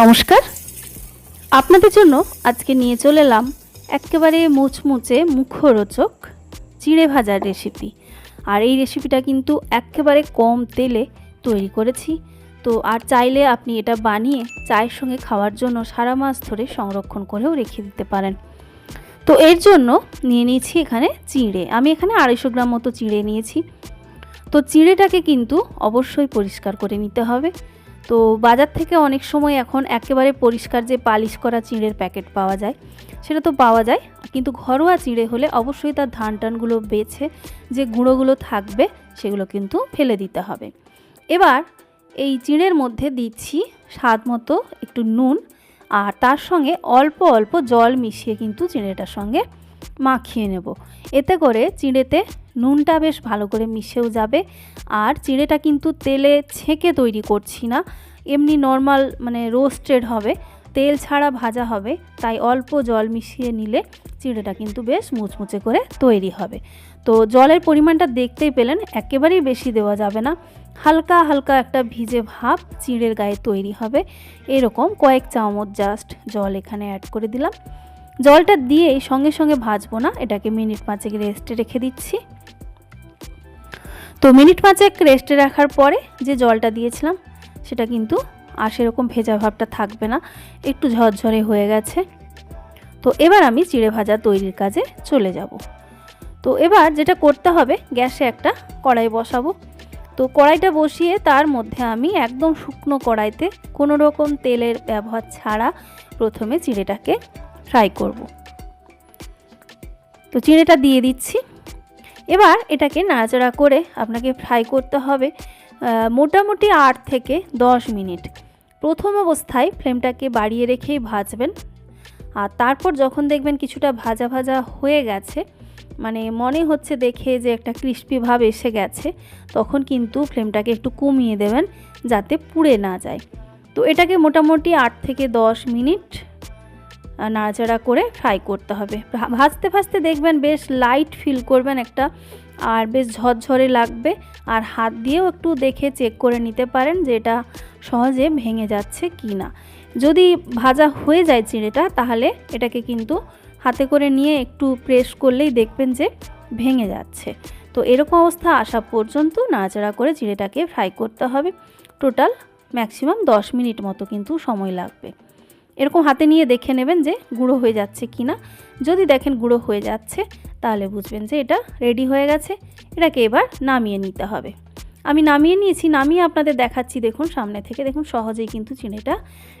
নমস্কার। আপনাদের জন্য আজকে নিয়ে চলে এলাম একেবারে মুচমুচে মুখরোচক চিড়ে ভাজার রেসিপি আর এই রেসিপিটা কিন্তু একেবারে কম তেলে তৈরি করেছি। তো আর চাইলে আপনি এটা বানিয়ে চায়ের সঙ্গে খাওয়ার জন্য সারা মাস ধরে সংরক্ষণ করেও রেখে দিতে পারেন। তো এর জন্য নিয়ে নিয়েছি এখানে চিঁড়ে। আমি এখানে আড়াইশো গ্রাম মতো চিঁড়ে নিয়েছি। তো চিঁড়েটাকে কিন্তু অবশ্যই পরিষ্কার করে নিতে হবে। তো বাজার থেকে অনেক সময় এখন একেবারে পরিষ্কার যে পালিশ করা চিঁড়ের প্যাকেট পাওয়া যায়, সেটা তো পাওয়া যায়। কিন্তু ঘরোয়া চিঁড়ে হলে অবশ্যই তার ধান টানগুলো বেছে যে গুঁড়োগুলো থাকবে, সেগুলো কিন্তু ফেলে দিতে হবে। এবার এই চিঁড়ের মধ্যে দিচ্ছি স্বাদ মতো একটু নুন আর তার সঙ্গে অল্প অল্প জল মিশিয়ে কিন্তু চিঁড়েটার সঙ্গে মাখিয়ে নেব। এতে করে চিঁড়েতে নুনটা বেশ ভালো করে মিশেও যাবে আর চিঁড়েটা কিন্তু তেলে ছেঁকে তৈরি করছি না। এমনি নর্মাল মানে রোস্টেড হবে। তেল ছাড়া ভাজা হবে। তাই অল্প জল মিশিয়ে নিলে চিঁড়েটা কিন্তু বেশ মুচমুচে করে তৈরি হবে। তো জলের পরিমাণটা দেখতেই পেলেন, একেবারেই বেশি দেওয়া যাবে না। হালকা হালকা একটা ভিজে ভাব চিঁড়ের গায়ে তৈরি হবে। এরকম কয়েক চামচ জাস্ট জল এখানে অ্যাড করে দিলাম। জলটা দিয়েই সঙ্গে সঙ্গে ভাজবো না। এটাকে মিনিট পাঁচেক রেস্টে রেখে দিচ্ছি। তো মিনিট পাঁচেক রেস্টে রাখার পরে যে জলটা দিয়েছিলাম, সেটা কিন্তু আর সেরকম ভেজা ভাবটা থাকবে না, একটু ঝরঝরে হয়ে গেছে। তো এবার আমি চিড়ে ভাজা তৈরির কাজে চলে যাব। তো এবার যেটা করতে হবে, গ্যাসে একটা কড়াই বসাবো। তো কড়াইটা বসিয়ে তার মধ্যে আমি একদম শুকনো কড়াইতে কোনো রকম তেলের ব্যবহার ছাড়া প্রথমে চিড়েটাকে ফ্রাই করব। তো চিড়েটা দিয়ে দিচ্ছি। এবার এটাকে নাড়াচাড়া করে আপনাকে ফ্রাই করতে হবে মোটামুটি আট থেকে দশ মিনিট। প্রথম অবস্থায় ফ্লেমটাকে বাড়িয়ে রেখেই ভাজবেন। আর তারপর যখন দেখবেন কিছুটা ভাজা ভাজা হয়ে গেছে মানে মনে হচ্ছে দেখে যে একটা ক্রিস্পি ভাব এসে গেছে, তখন কিন্তু ফ্লেমটাকে একটু কমিয়ে দেবেন যাতে পুড়ে না যায়। তো এটাকে মোটামুটি আট থেকে দশ মিনিট নাড়াচাড়া করে ফ্রাই করতে হবে। ভাজতে ভাজতে দেখবেন বেশ লাইট ফিল করবেন একটা, আর বেশ ঝরঝরে লাগবে। আর হাত দিয়েও একটু দেখে চেক করে নিতে পারেন যে এটা সহজে ভেঙে যাচ্ছে কি না যদি ভাজা হয়ে যায় চিঁড়েটা, তাহলে এটাকে কিন্তু হাতে করে নিয়ে একটু প্রেস করলেই দেখবেন যে ভেঙে যাচ্ছে। তো এরকম অবস্থা আসা পর্যন্ত নাড়াচাড়া করে চিঁড়েটাকে ফ্রাই করতে হবে। টোটাল ম্যাক্সিমাম দশ মিনিট মতো কিন্তু সময় লাগবে। এরকম হাতে নিয়ে দেখে নেবেন যে গুঁড়ো হয়ে যাচ্ছে কি না। যদি দেখেন গুঁড়ো হয়ে যাচ্ছে, তাহলে বুঝবেন যে এটা রেডি হয়ে গেছে। এটাকে এবার নামিয়ে নিতে হবে। আমি নামিয়ে নিয়েছি, নামিয়ে আপনাদের দেখাচ্ছি, দেখুন সামনে থেকে, দেখুন সহজেই কিন্তু চিড়েটা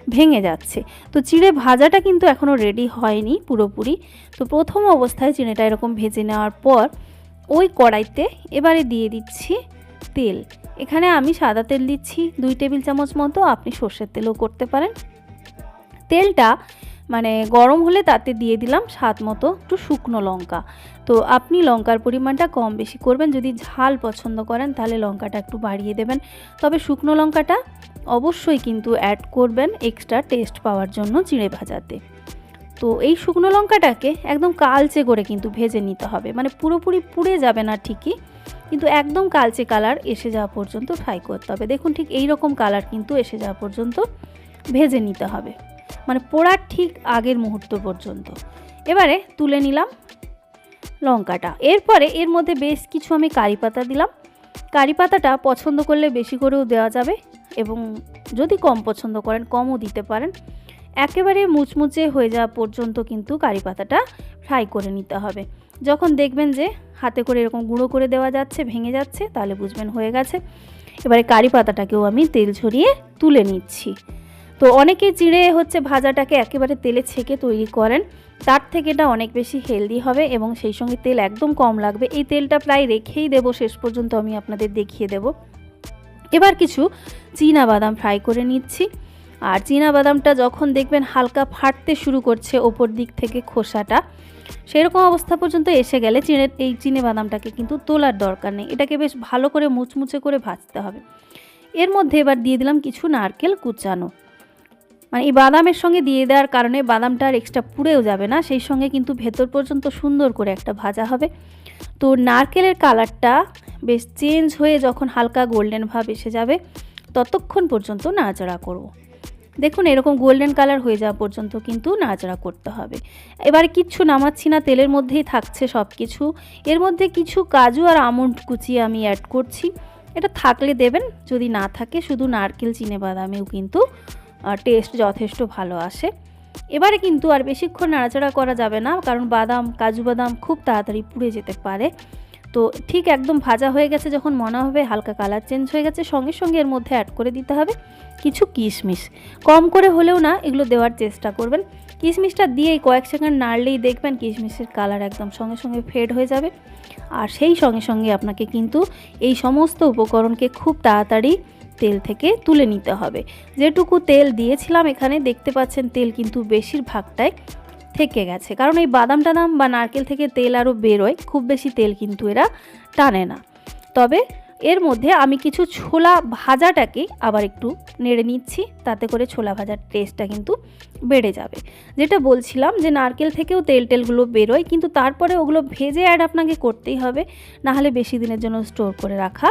ভেঙে যাচ্ছে। তো চিড়ে ভাজাটা কিন্তু এখনও রেডি হয়নি পুরোপুরি। তো প্রথম অবস্থায় চিড়েটা এরকম ভেজে নেওয়ার পর ওই কড়াইতে এবারে দিয়ে দিচ্ছি তেল। এখানে আমি সাদা তেল দিচ্ছি, দুই টেবিল চামচ মতো, আপনি সর্ষের তেলও করতে পারেন। তেলটা মানে গরম হলে তাতে দিয়ে দিলাম স্বাদ মতো একটু শুকনো লঙ্কা। তো আপনি লঙ্কার পরিমাণটা কম বেশি করবেন, যদি ঝাল পছন্দ করেন তাহলে লঙ্কাটা একটু বাড়িয়ে দেবেন। তবে শুকনো লঙ্কাটা অবশ্যই কিন্তু অ্যাড করবেন এক্সট্রা টেস্ট পাওয়ার জন্য চিঁড়ে ভাজাতে। তো এই শুকনো লঙ্কাটাকে একদম কালচে করে কিন্তু ভেজে নিতে হবে। মানে পুরোপুরি পুড়ে যাবে না ঠিকই, কিন্তু একদম কালচে কালার এসে যাওয়া পর্যন্ত ফ্রাই করতে হবে। দেখুন ঠিক এই রকম কালার কিন্তু এসে যাওয়া পর্যন্ত ভেজে নিতে হবে। মানে পোড়ার ঠিক আগের মুহূর্ত পর্যন্ত। এবারে তুলে নিলাম লঙ্কাটা। এরপরে এর মধ্যে বেশ কিছু আমি কারি পাতা দিলাম। কারি পাতাটা পছন্দ করলে বেশি করেও দেওয়া যাবে এবং যদি কম পছন্দ করেন, কমও দিতে পারেন। একেবারে মুচমুচে হয়ে যাওয়া পর্যন্ত কিন্তু কারি পাতাটা ফ্রাই করে নিতে হবে। যখন দেখবেন যে হাতে করে এরকম গুঁড়ো করে দেওয়া যাচ্ছে, ভেঙে যাচ্ছে, তাহলে বুঝবেন হয়ে গেছে। এবারে কারি পাতাটাকেও আমি তেল ঝরিয়ে তুলে নিচ্ছি। তো অনেকে চিড়ে হচ্ছে ভাজাটাকে একেবারে তেলে ছেঁকে তৈরি করেন। তার থেকে এটা অনেক বেশি হেলদি হবে এবং সেই সঙ্গে তেল একদম কম লাগবে। এই তেলটা প্রায় রেখেই দেবো, শেষ পর্যন্ত আমি আপনাদের দেখিয়ে দেব। এবার কিছু চীনা বাদাম ফ্রাই করে নিচ্ছি। আর চীনা বাদামটা যখন দেখবেন হালকা ফাটতে শুরু করছে ওপর দিক থেকে খোসাটা, সেরকম অবস্থা পর্যন্ত এসে গেলে চিনের এই চিনে বাদামটাকে কিন্তু তোলার দরকার নেই। এটাকে বেশ ভালো করে মুচমুচে করে ভাজতে হবে। এর মধ্যে এবার দিয়ে দিলাম কিছু নারকেল কুচানো। মানে এই বাদামের সঙ্গে দিয়ে দেওয়ার কারণে বাদামটা আর এক্সট্রা পুড়েও যাবে না। সেই সঙ্গে কিন্তু ভেতর পর্যন্ত সুন্দর করে একটা ভাজা হবে। তো নারকেলের কালারটা বেশ চেঞ্জ হয়ে যখন হালকা গোল্ডেন ভাব এসে যাবে, ততক্ষণ পর্যন্ত নাড়াচাড়া করব। দেখুন, এরকম গোল্ডেন কালার হয়ে যাওয়া পর্যন্ত কিন্তু নাড়াচাড়া করতে হবে। এবার কিচ্ছু নামাচ্ছি না, তেলের মধ্যেই থাকছে সব কিছু এর মধ্যে কিছু কাজু আর আমন্ড কুচিয়ে আমি অ্যাড করছি। এটা থাকলে দেবেন, যদি না থাকে শুধু নারকেল, চিনে বাদামেও কিন্তু টেস্ট যথেষ্ট ভালো আসে। এবারে কিন্তু আর বেশিক্ষণ নাড়াচাড়া করা যাবে না, কারণ বাদাম, কাজু বাদাম খুব তাড়াতাড়ি পুড়ে যেতে পারে। তো ঠিক একদম ভাজা হয়ে গেছে যখন মনে হবে, হালকা কালার চেঞ্জ হয়ে গেছে, সঙ্গে সঙ্গে এর মধ্যে অ্যাড করে দিতে হবে কিছু কিশমিশ। কম করে হলেও না, এগুলো দেওয়ার চেষ্টা করবেন। কিশমিশটা দিয়েই কয়েক সেকেন্ড নাড়লেই দেখবেন কিশমিশের কালার একদম সঙ্গে সঙ্গে ফেড হয়ে যাবে। আর সেই সঙ্গে সঙ্গে আপনাকে কিন্তু এই সমস্ত উপকরণকে খুব তাড়াতাড়ি তেল থেকে তুলে নিতে হবে। যেটুকু তেল দিয়েছিলাম এখানে দেখতে পাচ্ছেন তেল কিন্তু বেশিরভাগটাই থেকে গেছে। কারণ এই বাদাম টাদাম বা নারকেল থেকে তেল আরও বেরোয়, খুব বেশি তেল কিন্তু এরা টানে না। তবে এর মধ্যে আমি কিছু ছোলা ভাজাটাকে আবার একটু নেড়ে নিচ্ছি, তাতে করে ছোলা ভাজার টেস্টটা কিন্তু বেড়ে যাবে। যেটা বলছিলাম যে নারকেল থেকেও তেল টেলগুলো বেরোয়, কিন্তু তারপরে ওগুলো ভেজে অ্যাড আপনাকে করতেই হবে নাহলে বেশি দিনের জন্য স্টোর করে রাখা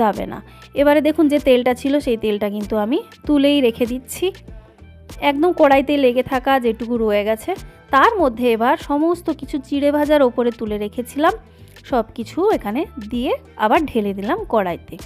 যাবে না। এবারে দেখুন যে তেলটা ছিল, সেই তেলটা কিন্তু আমি তুলেই রেখে দিচ্ছি। একদম কড়াইতে লেগে থাকা যেটুকু রয়ে গেছে তার মধ্যে এবার সমস্ত কিছু চিড়ে ভাজার ওপরে তুলে রেখেছিলাম। সব কিছু এখানে দিয়ে আবার ঢেলে দিলাম কড়াইতে।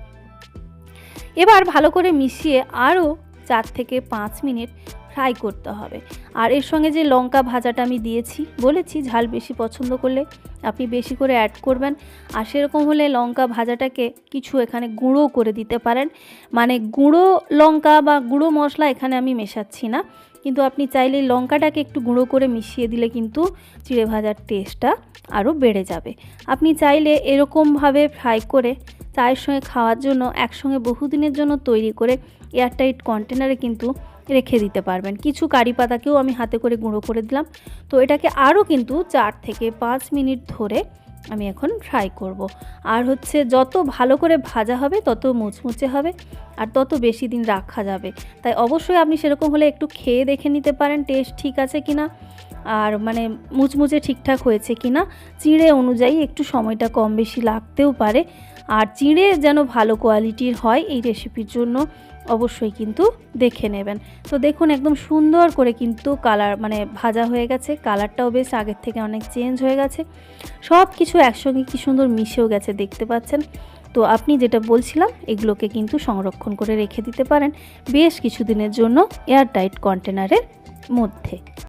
এবার ভালো করে মিশিয়ে আরও চার থেকে পাঁচ মিনিট ফ্রাই করতে হবে। আর এর সঙ্গে যে লঙ্কা ভাজাটা আমি দিয়েছি, বলেছি ঝাল বেশি পছন্দ করলে আপনি বেশি করে অ্যাড করবেন। আর সেরকম হলে লঙ্কা ভাজাটাকে কিছু এখানে গুঁড়ো করে দিতে পারেন। মানে গুঁড়ো লঙ্কা বা গুঁড়ো মশলা এখানে আমি মেশাচ্ছি না। কিন্তু আপনি চাইলে লঙ্কাটাকে একটু গুঁড়ো করে মিশিয়ে দিলে কিন্তু চিড়ে ভাজার টেস্টটা আরও বেড়ে যাবে। আপনি চাইলে এরকমভাবে ফ্রাই করে চায়ের সঙ্গে খাওয়ার জন্য, একসঙ্গে বহুদিনের জন্য তৈরি করে এয়ারটাইট কন্টেনারে কিন্তু রেখে দিতে পারবেন। কিছু কারি পাতাকেও আমি হাতে করে গুঁড়ো করে দিলাম। তো এটাকে আরও কিন্তু চার থেকে পাঁচ মিনিট ধরে আমি এখন ফ্রাই করব। আর হচ্ছে যত ভালো করে ভাজা হবে, তত মুচমুচে হবে আর তত বেশি দিন রাখা যাবে। তাই অবশ্যই আপনি সেরকম হলে একটু খেয়ে দেখে নিতে পারেন টেস্ট ঠিক আছে কি না আর মানে মুচমুচে ঠিকঠাক হয়েছে কি না চিঁড়ে অনুযায়ী একটু সময়টা কম বেশি লাগতেও পারে। আর চিঁড়ে যেন ভালো কোয়ালিটির হয় এই রেসিপির জন্য। অবশ্যই কিন্তু দেখে নেবেন। তো দেখুন, একদম সুন্দর করে কিন্তু কালার মানে ভাজা হয়ে গেছে। কালারটাও বেশ আগের থেকে অনেক চেঞ্জ হয়ে গেছে। সব কিছু একসঙ্গে কি সুন্দর মিশেও গেছে দেখতে পাচ্ছেন। তো আপনি যেটা বলছিলাম, এগুলোকে কিন্তু সংরক্ষণ করে রেখে দিতে পারেন। বেশ কিছু দিনের জন্য এয়ারটাইট কন্টেনারের মধ্যে।